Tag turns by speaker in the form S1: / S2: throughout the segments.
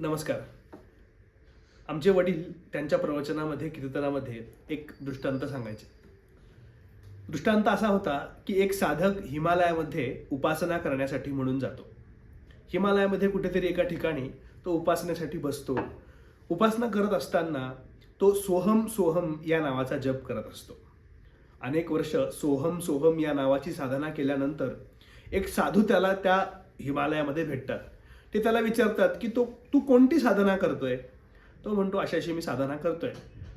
S1: नमस्कार. आमचे वडील त्यांच्या प्रवचनामध्ये कीर्तनामध्ये एक दृष्टांत सांगायचे. दृष्टांत असा होता की एक साधक हिमालयामध्ये उपासना करण्यासाठी म्हणून जातो. हिमालयामध्ये कुठेतरी एका ठिकाणी तो उपासनेसाठी बसतो. उपासना करत असताना तो सोहम सोहम या नावाचा जप करत असतो. अनेक वर्ष सोहम सोहम या नावाची साधना केल्यानंतर एक साधू त्याला त्या हिमालयामध्ये भेटतात. ते त्याला विचारतात की तो तू कोणती साधना करतोय? तो म्हणतो अशाशी अशी मी साधना करतोय.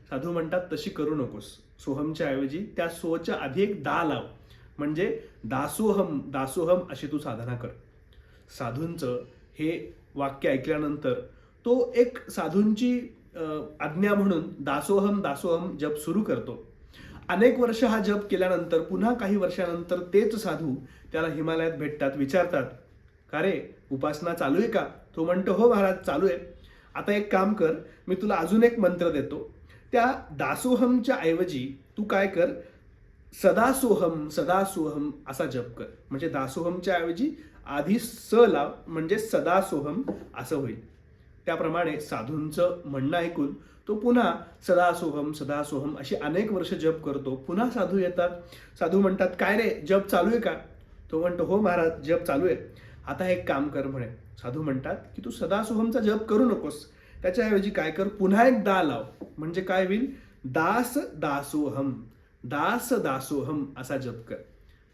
S1: साधू म्हणतात तशी करू नकोस. सोहमच्या ऐवजी त्या सोच्या आधी एक दा लाव. म्हणजे दासोहम दासोहम अशी तू साधना कर. साधूंचं हे वाक्य ऐकल्यानंतर तो एक साधूंची आज्ञा म्हणून दासोहम दासोहम जप सुरू करतो. अनेक वर्ष हा जप केल्यानंतर पुन्हा काही वर्षानंतर तेच साधू त्याला हिमालयात भेटतात विचारतात. का रे? उपासना चालू आहे का? तो म्हणतो हो महाराज चालू आहे आता एक काम कर मी तुला अजून एक मंत्र देतो. त्या दासोहमच्या ऐवजी तू काय कर सदासोहम सदासोहम असा जप कर. म्हणजे दासोहमच्या ऐवजी आधी स लाव म्हणजे सदासोहम असं होईल. त्याप्रमाणे साधूंचं म्हणणं ऐकून तो पुन्हा सदासोहम सदासोहम अशी अनेक वर्ष जप करतो. पुन्हा साधू येतात. साधू म्हणतात काय रे जप चालू आहे का? तो म्हणतो हो महाराज जप चालू आहे आता एक काम कर म्हणे. साधू म्हणतात की तू सदासोहमचा जप करू नकोस. त्याच्याऐवजी काय कर? पुन्हा एक दा लाव. म्हणजे काय होईल? दास दासोहम. दास दासोहम असा जप कर.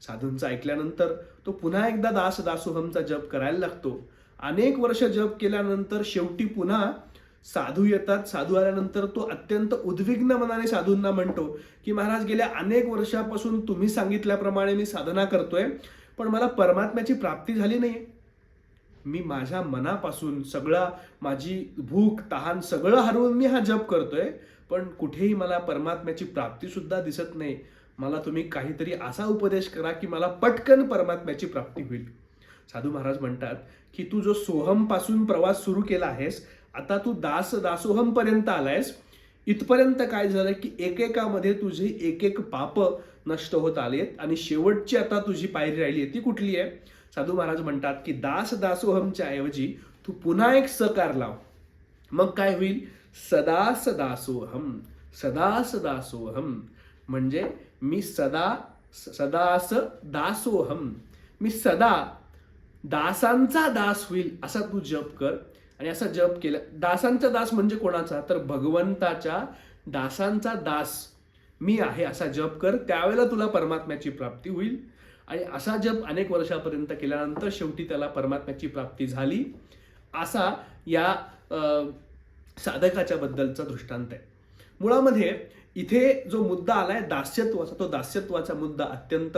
S1: साधूंचा ऐकल्यानंतर तो पुन्हा एकदा दास दासोहमचा जप करायला लागतो. अनेक वर्ष जप केल्यानंतर शेवटी पुन्हा साधू येतात. साधू आल्यानंतर तो अत्यंत उद्विग्न मनाने साधूंना म्हणतो की महाराज गेल्या अनेक वर्षापासून तुम्ही सांगितल्याप्रमाणे मी साधना करतोय. पण मला परमात्म्याची प्राप्ती झाली नाही मी माझ्या मनापासून सगळा माझी भूक तहान सगळं हरवून मी हा जप करतोय पण कुठेही मला परमात्म्याची प्राप्ती सुद्धा दिसत नाही. मला तुम्ही काहीतरी असा उपदेश करा की मला पटकन परमात्म्याची प्राप्ती होईल. साधू महाराज म्हणतात की तू जो सोहमपासून प्रवास सुरू केला आहेस आता तू दास दासोहम पर्यंत आलायस. इथपर्यंत काय झालं की एकेकामध्ये तुझे एक एक पाप नष्ट होत आलेत. आणि शेवटची आता तुझी पायरी राहिली आहे ती कुठली आहे? साधू महाराज म्हणतात की दास दासोहमच्या ऐवजी तू पुन्हा एक सकार लाव. मग काय होईल? सदास दासोहम सदास दासोहम म्हणजे मी सदा सदास दासोहम. मी सदा दासांचा दास होईल असा तू जप कर. आणि असा जप केला दासांचा दास म्हणजे कोणाचा? तर भगवंताच्या दासांचा दास. मी आहे असा जप कर त्यावेळेला तुला परमात्म्याची प्राप्ती होईल. आणि असा जप अनेक वर्षापर्यंत केल्यानंतर शेवटी त्याला परमात्म्याची प्राप्ती झाली. असा या साधकाच्या बद्दलचा दृष्टांत आहे. मुळामध्ये इथे जो मुद्दा आलाय दास्यत्वाचा तो दास्यत्वाचा मुद्दा अत्यंत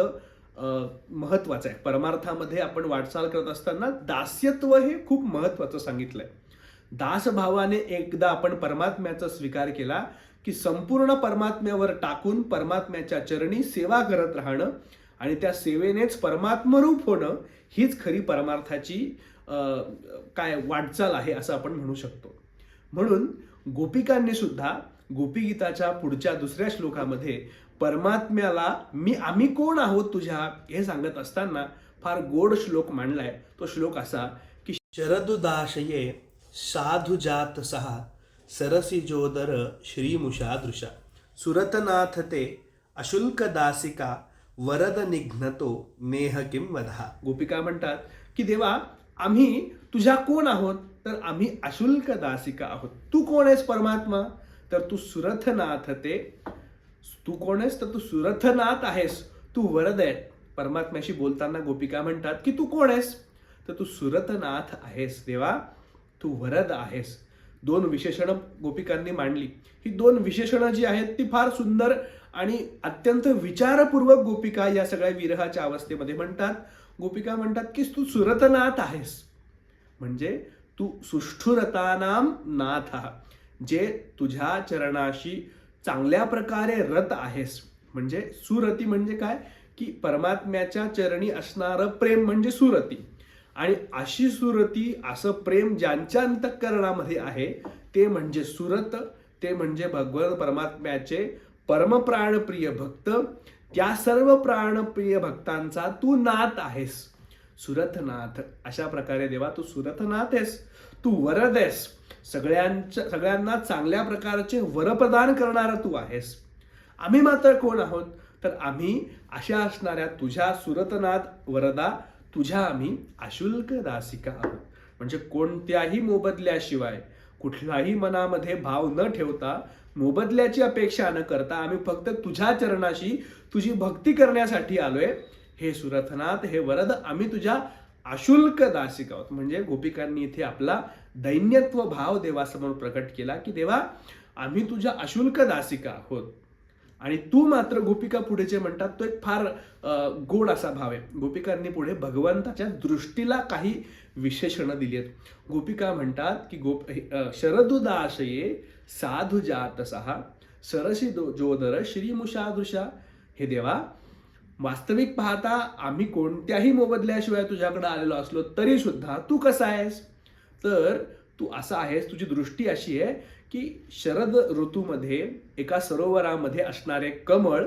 S1: महत्त्वाचा आहे. परमार्थामध्ये आपण वाटचाल करत असताना दास्यत्व हे खूप महत्वाचं सांगितलंय. दासभावाने एकदा आपण परमात्म्याचा स्वीकार केला की संपूर्ण परमात्म्यावर टाकून परमात्म्याच्या चरणी सेवा करत राहणं आणि त्या सेवेनेच परमात्मरूप होणं हीच खरी परमार्थाची अं, काय वाटचाल आहे असं आपण म्हणू शकतो. म्हणून गोपिकांनी सुद्धा गोपीगीताच्या पुढच्या दुसऱ्या श्लोकामध्ये परमात्म्याला मी आम्ही कोण आहोत तुझ्या हे सांगत असताना फार गोड श्लोक मांडलाय. तो श्लोक असा की शरदुदाशये साधुजात सहा सरसिजोदर श्रीमुषादृशा सुरतनाथ ते अशुल्कदासिका वरद निघ्नतो नेह किं वधा। गोपिका म्हणतात की देवा आम्ही तुझ्या कोण आहोत? तर आम्ही अशुल्क दासिका आहोत. तू कोण आहेस परमात्मा? तर तू सुरथनाथ ते तू कोण आहेस? तर तू सुरथनाथ आहेस. तू वरद आहे. परमात्म्याशी बोलताना गोपिका म्हणतात की तू कोण आहेस? तर तू सुरथनाथ आहेस देवा. तू वरद आहेस. दोन विशेषणं गोपिकांनी मांडली. ही दोन विशेषणं जी आहेत ती फार सुंदर आणि अत्यंत विचारपूर्वक गोपिका या सगळ्या विरहाच्या अवस्थेमध्ये म्हणतात. गोपिका म्हणतात की तू सुरतनाथ आहेस. म्हणजे तू सुष्ठुरतानाम नाथ जे तुझ्या चरणाशी चांगल्या प्रकारे रत आहेस. म्हणजे सुरती म्हणजे काय? की परमात्म्याच्या चरणी असणारं प्रेम म्हणजे सुरती. आणि अशी सुरती असं प्रेम ज्यांच्या अंतःकरणामध्ये आहे ते म्हणजे सुरत ते म्हणजे भगवान परमात्म्याचे परमप्राणप्रिय भक्त. त्या सर्व प्राणप्रिय भक्तांचा तू नाथ आहेस. सुरथनाथ अशा प्रकारे देवा तू सुरथनाथ आहेस. तू वरद आहेस. सगळ्यांच्या सगळ्यांना चांगल्या प्रकारचे वरप्रदान करणारा तू आहेस. आम्ही मात्र कोण आहोत? तर आम्ही अशा असणाऱ्या तुझ्या सुरतनाथ वरदा तुझ्या आम्ही अशुल्क दासिका आहोत. म्हणजे कोणत्याही मोबदल्याशिवाय कुठलाही मनामध्ये भाव न ठेवता मोबदल्याची अपेक्षा न करता आम्ही फक्त तुझ्या चरणाशी तुझी भक्ती करण्यासाठी आलोय. हे सुरथनाथ हे वरद आम्ही तुझ्या अशुल्क दासिका आहोत. म्हणजे गोपिकांनी इथे आपला दैन्यत्व भाव देवासमोर प्रकट केला की देवा आम्ही तुझ्या अशुल्क दासिका आहोत. आणि तू मात्र गोपिका पुढे जे म्हणतात तो एक फार गोड असा भाव आहे. गोपिकांनी पुढे भगवंताच्या दृष्टीला काही विशेषणं दिली आहेत. गोपिका म्हणतात की गोप शरदुदाशये साधू जात सहा सरसी दो जोदर श्रीमुषादृशा. हे देवा वास्तविक पाहता आम्ही कोणत्याही मोबदल्याशिवाय तुझ्याकडे आलेलो असलो तरी सुद्धा तू कसा आहेस? तर तू असा आहेस तुझी दृष्टी अशी आहे की शरद ऋतूमध्ये एका सरोवरामध्ये असणारे कमळ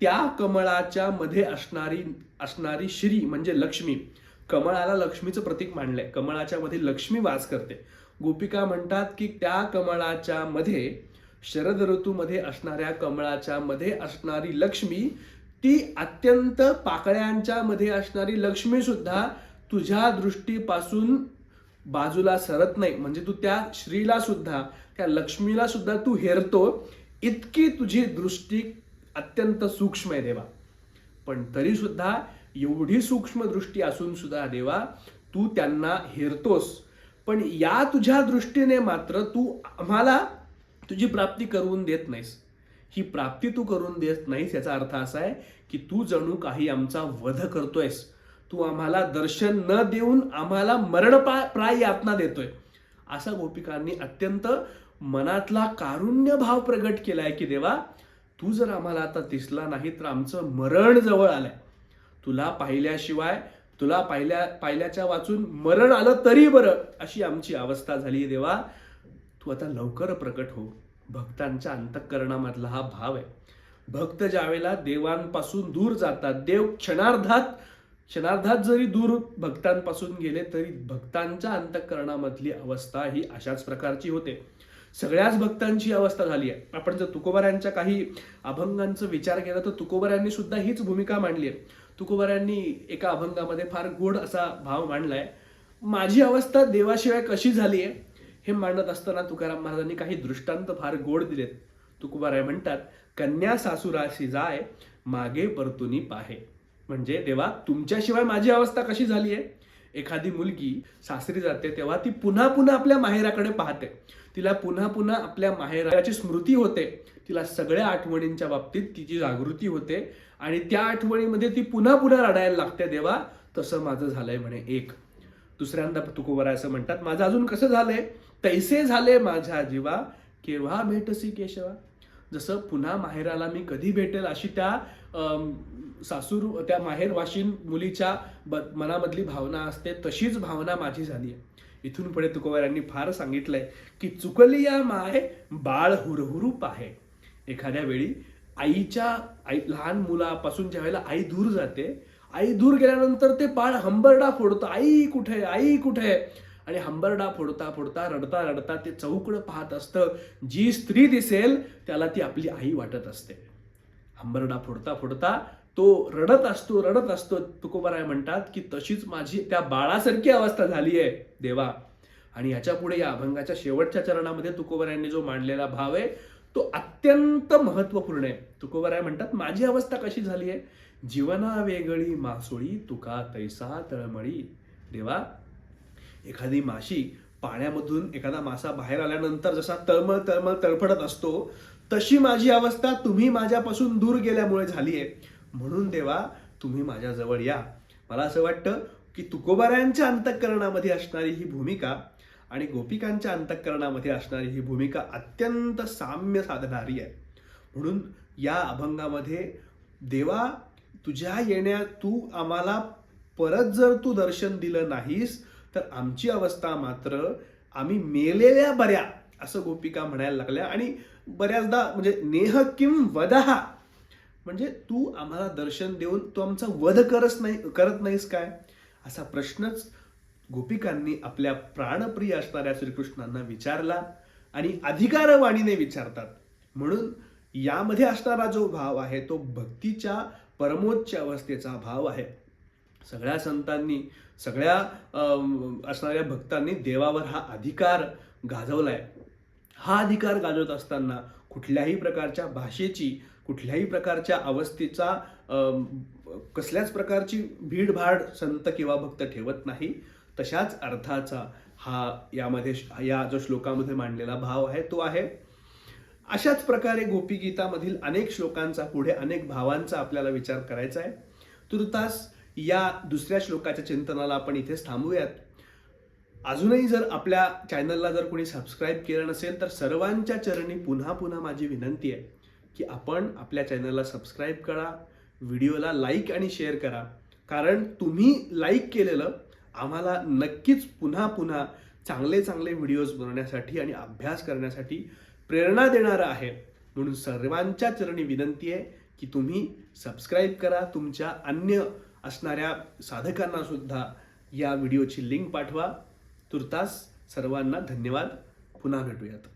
S1: त्या कमळाच्या मध्ये असणारी असणारी श्री म्हणजे लक्ष्मी कमळाला लक्ष्मीचं प्रतीक मांडलंय कमळाच्या मध्ये लक्ष्मी वास करते. गोपिका म्हणतात की त्या कमळाच्या मध्ये शरद ऋतूमध्ये असणाऱ्या कमळाच्या मध्ये असणारी लक्ष्मी ती अत्यंत पाकळ्यांच्या मध्ये असणारी लक्ष्मी सुद्धा तुझ्या दृष्टीपासून बाजूला सरत नाही. म्हणजे तू त्या श्रीला सुद्धा त्या लक्ष्मीला सुद्धा तू हेरतो इतकी तुझी दृष्टी अत्यंत सूक्ष्म आहे देवा. पण तरी सुद्धा एवढी सूक्ष्म दृष्टी असून सुद्धा देवा तू त्यांना हेरतोस. पण या तुझ्या दृष्टीने मात्र तू आम्हाला तुझी प्राप्ती करून देत नाहीस. ही प्राप्ती तू करून देत नाहीस याचा अर्थ असा आहे की तू जणू काही आमचा वध करतोयस. तू आम्हाला दर्शन न देऊन आम्हाला मरण प्राय यातना देतोय. असा गोपिकांनी अत्यंत मनातला कारुण्य भाव प्रगट केलाय की देवा तू जर आम्हाला आता दिसला नाही तर आमचं मरण जवळ आलंय. तुला पाहिल्याशिवाय तुला पाहिल्या पाहिल्याच्या वाचून मरण आलं तरी बरं अशी आमची अवस्था झाली देवा. तू आता लवकर प्रकट हो. भक्तांच्या अंतःकरणामधला हा भाव आहे. भक्त ज्यावेळेला देवांपासून दूर जातात देव क्षणार्धात क्षणार्धात जरी दूर भक्तांपासून गेले तरी भक्तांच्या अंतःकरणामधली अवस्था ही अशाच प्रकारची होते. सगळ्याच भक्तांची अवस्था झाली आहे. आपण जर तुकोबारांच्या काही अभंगांचा विचार केला तर तुकोबारांनी सुद्धा हीच भूमिका मांडली आहे. तुकोबारांनी एका अभंगामध्ये फार गोड असा भाव मांडलाय. माझी अवस्था देवाशिवाय कशी झाली आहे हे मांडत असताना तुकाराम महाराजांनी काही दृष्टांत फार गोड दिलेत. तुकोबाराय म्हणतात कन्या सासुराशी जाय मागे परतुनी पाहे. म्हणजे देवा तुमच्याशिवाय माझी अवस्था कशी झाली आहे एखादी मुलगी सासरी जाते तेव्हा ती पुन्हा पुन्हा आपल्या माहेराकडे पाहते. तिला पुन्हा पुन्हा आपल्या माहेराची स्मृती होते. तिला सगळ्या आठवणींच्या बाबतीत तिची जागृती होते. आणि त्या आठवणीमध्ये ती पुन्हा पुन्हा रडायला लागते देवा तसं माझं झालंय म्हणे एक. दुसऱ्यांदा तुकोबरा असं म्हणतात माझं अजून कसं झालंय? तैसे झाले माझ्या जीवा केव्हा भेटसी केशवा? जसं पुन्हा माहेराला मी कधी भेटेल अशी त्या सासूर त्या माहेरवाशीन मुलीच्या ब- मनामधली भावना असते तशीच भावना माझी झाली आहे. इथून पुढे तुकोबारांनी फार सांगितलंय की चुकली या माय बाळ हुरहुरू पाहे. एखाद्या वेळी आईच्या आई लहान मुलापासून ज्या वेळेला आई दूर जाते आई दूर गेल्यानंतर ते बाळ हंबरडा फोडतं आई कुठे आई कुठे? आणि हंबरडा फोडता फोडता रडता रडता ते चौकडं पाहत असतं. जी स्त्री दिसेल त्याला ती आपली आई वाटत असते. हंबरडा फोडता फोडता तो रडत असतो रडत असतो. तुकोबाराय म्हणतात की तशीच माझी त्या बाळासारखी अवस्था झाली आहे देवा. आणि याच्यापुढे या अभंगाच्या शेवटच्या चरणामध्ये तुकोबारायांनी जो मांडलेला भाव आहे तो अत्यंत महत्त्वपूर्ण आहे. तुकोबाराय म्हणतात माझी अवस्था कशी झाली आहे जीवना वेगळी मासोळी तुका तैसा तळमळी. देवा एखादी माशी पाण्यामधून एखादा मासा बाहेर आल्यानंतर जसा तळमळ तळमळ तळफडत असतो तशी माझी अवस्था तुम्ही माझ्यापासून दूर गेल्यामुळे झाली आहे म्हणून देवा तुम्ही माझ्याजवळ या. मला असं वाटतं की तुकोबारायांच्या अंतःकरणामध्ये असणारी ही भूमिका आणि गोपिकांच्या अंतःकरणामध्ये असणारी ही भूमिका अत्यंत साम्य साधणारी आहे. म्हणून या अभंगामध्ये देवा तुझ्या येण्या तू आम्हाला परत जर तू दर्शन दिलं नाहीस तर आमची अवस्था मात्र आम्ही मेलेल्या बऱ्या असं गोपिका म्हणायला लागल्या. आणि बऱ्याचदा म्हणजे नेह किम वदहा म्हणजे तू आम्हाला दर्शन देऊन तू आमचा वध करत नाही करत नाहीस काय? असा प्रश्नच गोपिकांनी आपल्या प्राणप्रिय असणाऱ्या श्रीकृष्णांना विचारला आणि अधिकारवाणीने विचारतात. म्हणून यामध्ये असणारा जो भाव आहे तो भक्तीच्या परमोच्च अवस्थेचा भाव आहे. सगळ्या संतांनी सगळ्या असणाऱ्या भक्तांनी देवावर हा अधिकार गाजवलाय. हा अधिकार गाजवत असताना कुठल्याही प्रकारच्या भाषेची कुठल्याही प्रकारच्या अवस्थेचा कसल्याच प्रकारची भीडभाड संत किंवा भक्त ठेवत नाही. तशाच अर्थाचा हा यामध्ये या जो श्लोकामध्ये मांडलेला भाव आहे तो आहे. अशाच प्रकारे गोपीगीतामधील अनेक श्लोकांचा पुढे अनेक भावांचा आपल्याला विचार करायचा आहे. तुर्तास या दुसऱ्या श्लोकाच्या चिंतनाला आपण इथेच थांबूयात. अजूनही जर आपल्या चॅनलला जर कोणी सबस्क्राईब केलं नसेल तर सर्वांच्या चरणी पुन्हा पुन्हा माझी विनंती आहे की आपण आपल्या चॅनलला सबस्क्राईब करा व्हिडिओला लाईक आणि शेअर करा. कारण तुम्ही लाईक केलेलं आम्हाला नक्कीच पुन्हा पुन्हा चांगले चांगले व्हिडिओज बनवण्यासाठी आणि अभ्यास करण्यासाठी प्रेरणा देणारं आहे. म्हणून सर्वांच्या चरणी विनंती आहे की तुम्ही सबस्क्राईब करा. तुमच्या अन्य असणाऱ्या साधकांना सुद्धा या व्हिडिओची लिंक पाठवा. तुर्तास सर्वांना धन्यवाद. पुन्हा भेटूयात.